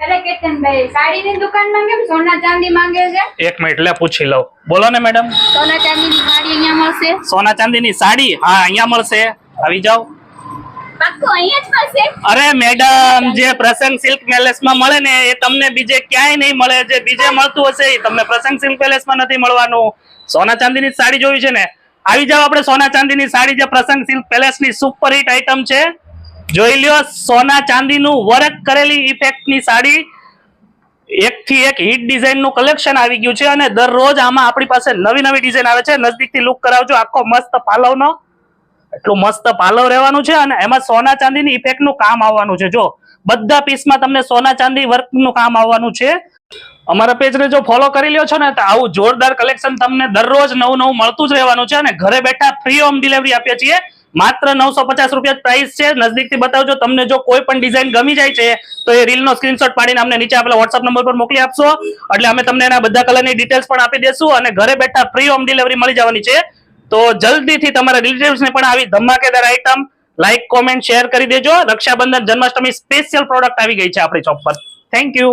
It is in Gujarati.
અરે કેતનભાઈ સાડીની દુકાનમાં કેમ સોના ચાંદી માંગે છે? એક મિનિટ લે પૂછી લઉં. બોલો ને મેડમ. સોના ચાંદીની સાડી અહીંયા મળશે? સોના ચાંદીની સાડી? હા અહીંયા મળશે. આવી જાઓ. પાક્કું અહીંયા જ મળશે? અરે મેડમ જે પ્રસંગ સિલ્ક પેલેસમાં મળે ને એ તમને બીજે ક્યાંય નહીં મળે. જે બીજે મળતું હશે એ તમને પ્રસંગ સિલ્ક પેલેસમાં નથી મળવાનું. સોના ચાંદીની સાડી જોવી છે ને. આવી જાઓ આપણે સોના ચાંદીની સાડી જે પ્રસંગ સિલ્ક પેલેસની સુપર હિટ આઈટમ છે. જોઈ લ્યો, સોના ચાંદીનું વર્ક કરેલી ઇફેક્ટની સાડી. એક થી એક હિટ ડિઝાઇનનું કલેક્શન આવી ગયું છે અને દરરોજ આમાં આપણી પાસે નવી નવી ડિઝાઇન આવે છે. નજદીકથી લુક કરાવજો, આખો મસ્ત પાલવનો. એટલું મસ્ત પાલવ રહેવાનું છે અને એમાં સોના ચાંદીની ઇફેક્ટનું કામ આવવાનું છે. જો, બધા પીસમાં તમને સોના ચાંદી વર્કનું કામ આવવાનું છે. અમારા પેજને જો ફોલો કરી લ્યો છો ને, તો આવું જોરદાર કલેક્શન તમને દરરોજ નવું નવું મળતું જ રહેવાનું છે અને ઘરે બેઠા ફ્રી હોમ ડિલિવરી આપીએ છીએ. માત્ર નવસો પચાસ રૂપિયા પ્રાઇસ છે. નજદીકથી બતાવજો, તમને જો કોઈ પણ ડિઝાઇન ગમી જાય છે, તો એ રીલનો સ્ક્રીનશોટ પાડીને અમને નીચે આપેલા વોટ્સઅપ નંબર પર મોકલી આપશો. એટલે અમે તમને એના બધા કલરની ડિટેલ્સ પણ આપી દેશું અને ઘરે બેઠા ફ્રી હોમ ડિલિવરી મળી જવાની છે. તો જલ્દીથી તમારા રિલેટિવ્સને પણ આવી ધમાકેદાર આઈટમ લાઈક કોમેન્ટ શેર કરી દેજો. રક્ષાબંધન જન્માષ્ટમી સ્પેશિયલ પ્રોડક્ટ આવી ગઈ છે આપણી શોપ પર. Thank you